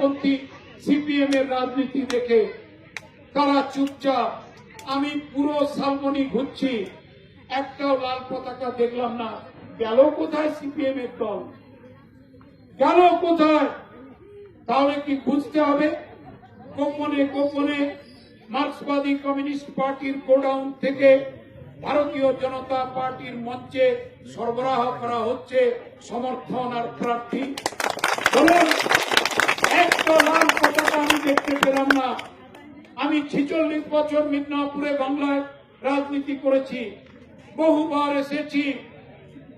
বামপন্থী সিপিএম এর রাজনীতি দেখে তারা চুপচাপ। আমি পুরো শালমনি ঘুরছি, একটাও লাল পতাকা দেখলাম না। গেল কোথায় সিপিএম এর দল? গেল কোথায়? তাহলে কি বুঝতে হবে? গোপনে গোপনে মার্ক্সবাদী কমিউনিস্ট পার্টির গোডাউন থেকে ভারতীয় জনতা পার্টির মঞ্চে সরবরাহ করা হচ্ছে সমর্থন আর প্রার্থী বলুন একটা লাল পতাকা আমি দেখতে আমি বছর মিদনাপুরে বাংলায় রাজনীতি করেছি। বহুবার এসেছি,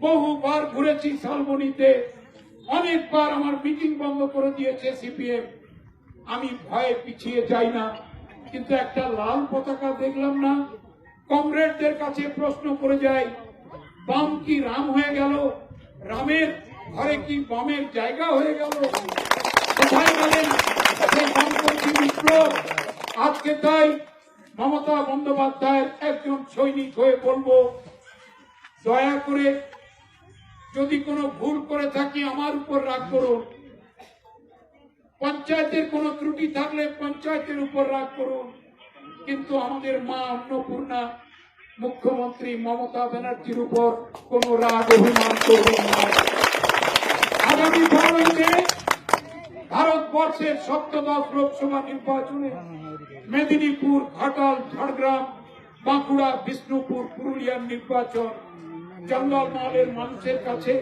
বহুবার ঘুরেছি অনেকবার আমার মিটিং বন্ধ করে দিয়েছে সিপিএম। আমি ভয়ে পিছিয়ে যাই না, কিন্তু একটা লাল পতাকা দেখলাম না। কমরেডদের কাছে প্রশ্ন করে যাই, বাম কি রাম হয়ে গেল? রামের ঘরে কি বামের জায়গা হয়ে গেল কোথায় গেলেন সেই বামপন্থী বিপ্লব আজকে তাই মমতা বন্দ্যোপাধ্যায়ের একজন সৈনিক হয়ে বলব, দয়া করে যদি কোনো ভুল করে থাকি আমার উপর রাগ করুন। পঞ্চায়েতের কোনো ত্রুটি থাকলে পঞ্চায়েতের উপর রাগ করুন। কিন্তু আমাদের মা অন্নপূর্ণা মুখ্যমন্ত্রী মমতা ব্যানার্জির উপর কোন রাগ অভিমান করবেন না। আগামী ভারতবর্ষের সপ্তদশ লোকসভা নির্বাচনে মেদিনীপুর, ঘাটাল, ঝাড়গ্রাম, বাঁকুড়া, বিষ্ণুপুর, পুরুলিয়ার নির্বাচন। জঙ্গলমহলের মানুষের কাছে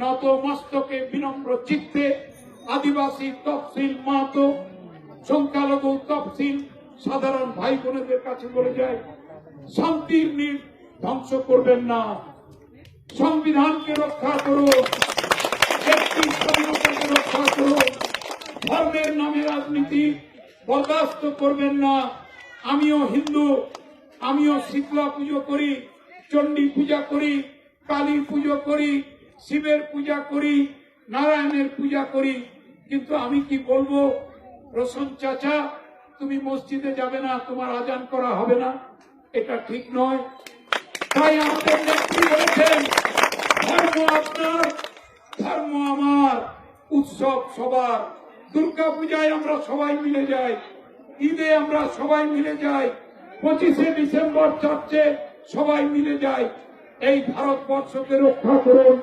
নত মস্তকে বিনম্র চিত্তে আদিবাসী তফসিল মাহাতো, সংখ্যালঘু তফসিল সাধারণ ভাই বোনেদের কাছে বলে যায়, শান্তির নীড় ধ্বংস করবেন না। সংবিধানকে রক্ষা করুন ব্যক্তি স্বাধীনতাকে রক্ষা করুন ধর্মের নামে রাজনীতি বরদাস্ত করবেন না। আমিও হিন্দু, আমিও শীতলা পুজো করি, চণ্ডী পূজা করি কালী পুজো করি, শিবের পূজা করি, নারায়ণের পূজা করি। কিন্তু আমি কি বলব, রোশন চাচা, তুমি মসজিদে যাবে না, তোমার আজান করা হবে না। এটা ঠিক নয়। তাই আমাদের নেত্রী বলেছেন, ধর্ম আপনার, ধর্ম আমার, উৎসব সবার। দুর্গা পূজায় আমরা সবাই মিলে যাই। ঈদে আমরা সবাই মিলে যাই। পঁচিশে ডিসেম্বর চার্চে সবাই মিলে যাই। এই ভারতবর্ষকে রক্ষা করুন।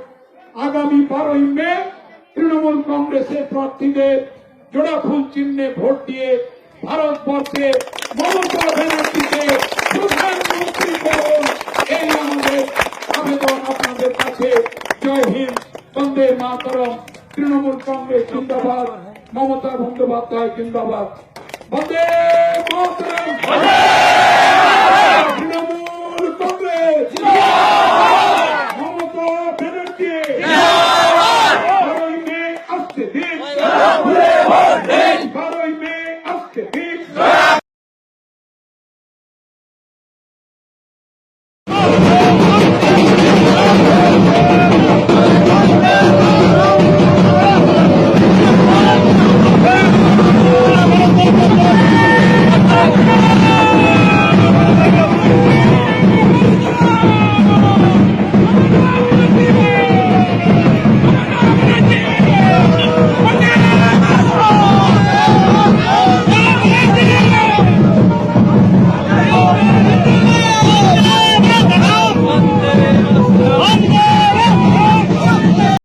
আগামী বারোই মে তৃণমূল কংগ্রেসের প্রার্থীদের জোড়া ফুল চিহ্নে ভোট দিয়ে ভারতবর্ষে মমতা ব্যানার্জিকে প্রধানমন্ত্রী করুন এই আমাদের আবেদন আপনাদের কাছে। জয় হিন্দ, বন্দে মাতরম, তৃণমূল কংগ্রেস জিন্দাবাদ। মমতা বন্দ্যোপাধ্যায় জিন্দাবাদ। বন্দে মাতরম। তৃণমূল কংগ্রেস। মমতা ব্যানার্জি। বারোই দিন